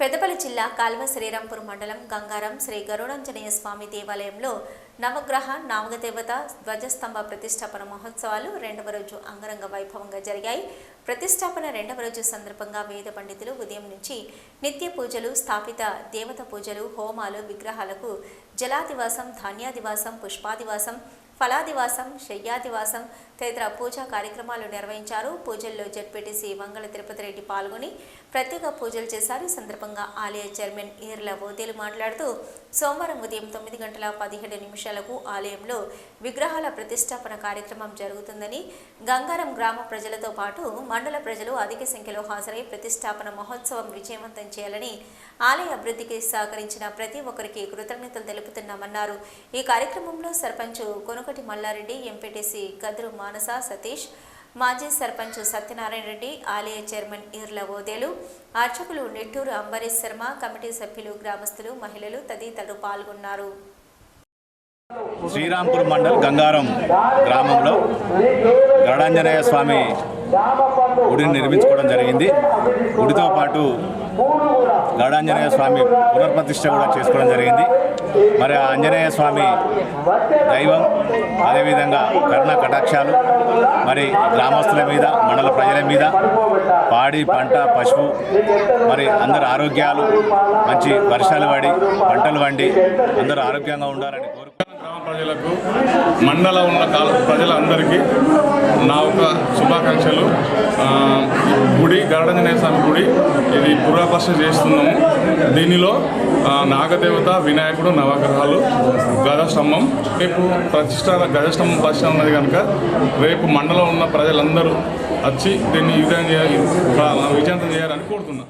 పెద్దపల్లి జిల్లా కాల్వ శ్రీరాంపూర్ మండలం గంగారం శ్రీ గరుడాంజనేయ స్వామి దేవాలయంలో నవగ్రహ నామగదేవత ధ్వజస్తంభ ప్రతిష్టాపన మహోత్సవాలు రెండవ రోజు అంగరంగ వైభవంగా జరిగాయి. ప్రతిష్టాపన రెండవ రోజు సందర్భంగా వేద పండితులు ఉదయం నుంచి నిత్య పూజలు స్థాపిత దేవత పూజలు హోమాలు విగ్రహాలకు జలాదివాసం ధాన్యాదివాసం పుష్పాదివాసం ఫలాదివాసం శయ్యాదివాసం తదితర పూజా కార్యక్రమాలు నిర్వహించారు. పూజల్లో జడ్పీటీసీ వంగళ తిరుపతి రెడ్డి పాల్గొని ప్రత్యేక పూజలు చేశారు. ఈ సందర్భంగా ఆలయ చైర్మన్ ఈర్ల ఓదేలు మాట్లాడుతూ సోమవారం ఉదయం తొమ్మిది గంటల పదిహేడు నిమిషాలకు ఆలయంలో విగ్రహాల ప్రతిష్టాపన కార్యక్రమం జరుగుతుందని గంగారం గ్రామ ప్రజలతో పాటు మండల ప్రజలు అధిక సంఖ్యలో హాజరై ప్రతిష్టాపన మహోత్సవం విజయవంతం చేయాలని ఆలయ అభివృద్ధికి సహకరించిన ప్రతి ఒక్కరికి కృతజ్ఞతలు తెలుపుతున్నామన్నారు. ఈ కార్యక్రమంలో సర్పంచ్ కొనుకటి మల్లారెడ్డి ఎంపీటీసీ గదురు మానస సతీష్ మాజీ సర్పంచ్ సత్యనారాయణ రెడ్డి ఆలయ చైర్మన్ ఈర్ల ఓదేలు అర్చకులు నెట్టూరు అంబరీష్ శర్మ కమిటీ సభ్యులు గ్రామస్తులు మహిళలు తదితరులు పాల్గొన్నారు. శ్రీరాంపూర్ మండల్ గంగారం గ్రామంలో గరుడాంజనేయ స్వామి గుడిని నిర్మించుకోవడం జరిగింది. గుడితో పాటు గరుడాంజనేయ స్వామి పునర్ప్రతిష్ట కూడా చేసుకోవడం జరిగింది. మరి ఆంజనేయ స్వామి దైవం అదేవిధంగా కరుణ కటాక్షాలు మరి గ్రామస్తుల మీద మండల ప్రజల మీద పాడి పంట పశువు మరి అందరు ఆరోగ్యాలు మంచి వర్షాలు పడి పంటలు వండి అందరూ ఆరోగ్యంగా ఉండాలని కోరుకుంటున్నాను గ్రామ ప్రజలకు మండల ఉన్న కాల ప్రజలందరికీ నా ఒక శుభాకాంక్షలు. ఆ, గుడి స్వామి గుడి. ఇది పురాపర్శ చేస్తున్నాము. దీనిలో నాగదేవత వినాయకుడు నవగ్రహాలు గజస్తంభం. రేపు ప్రతిష్ట గజస్తంభం ప్రతిష్ట ఉన్నది కనుక రేపు మండలం ఉన్న ప్రజలందరూ వచ్చి దీన్ని విజయం చేయాలి. విజయంతం చేయాలని కోరుతున్నాను